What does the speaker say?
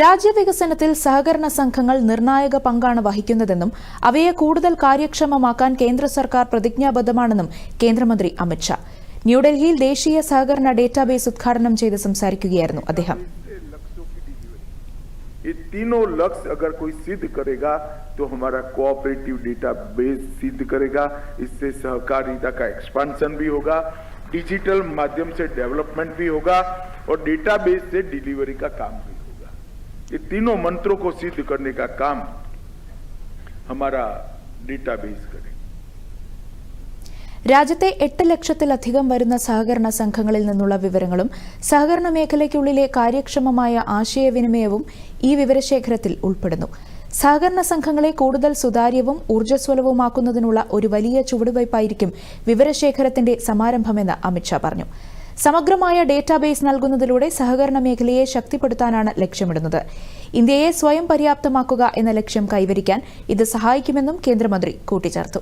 രാജ്യവികസനത്തിൽ സഹകരണ സംഘങ്ങൾ നിർണായക പങ്കാണ് വഹിക്കുന്നതെന്നും അവയെ കൂടുതൽ കാര്യക്ഷമമാക്കാൻ കേന്ദ്ര സർക്കാർ പ്രതിജ്ഞാബദ്ധമാണെന്നും കേന്ദ്രമന്ത്രി അമിത്ഷാ ന്യൂഡൽഹിയിൽ ദേശീയ സഹകരണ ഡേറ്റാബേസ് ഉദ്ഘാടനം ചെയ്ത് സംസാരിക്കുകയായിരുന്നു അദ്ദേഹം ये तीनों लक्ष्य अगर कोई सिद्ध करेगा तो हमारा कोऑपरेटिव डेटा बेस सिद्ध करेगा इससे सहकारिता का एक्सपांशन भी होगा डिजिटल माध्यम से डेवलपमेंट भी होगा और डेटाबेस से डिलीवरी का काम भी होगा ये तीनों मंत्रों को सिद्ध करने का काम हमारा डेटाबेस करेगा രാജ്യത്തെ എട്ട് ലക്ഷത്തിലധികം വരുന്ന സഹകരണ സംഘങ്ങളിൽ നിന്നുള്ള വിവരങ്ങളും സഹകരണ മേഖലയ്ക്കുള്ളിലെ കാര്യക്ഷമമായ ആശയവിനിമയവും ഈ വിവരശേഖരത്തിൽ ഉൾപ്പെടുന്നു സഹകരണ സംഘങ്ങളെ കൂടുതൽ സുതാര്യവും ഊർജ്ജസ്വലവുമാക്കുന്നതിനുള്ള ഒരു വലിയ ചുവടുവയ്പായിരിക്കും വിവരശേഖരത്തിന്റെ സമാരംഭമെന്ന് അമിത്ഷാ പറഞ്ഞു സമഗ്രമായ ഡേറ്റാബേസ് നൽകുന്നതിലൂടെ സഹകരണ മേഖലയെ ശക്തിപ്പെടുത്താനാണ് ലക്ഷ്യമിടുന്നത്. ഇന്ത്യയെ സ്വയം പര്യാപ്തമാക്കുക എന്ന ലക്ഷ്യം കൈവരിക്കാൻ ഇത് സഹായിക്കുമെന്നും കേന്ദ്രമന്ത്രി കൂട്ടിച്ചേർത്തു.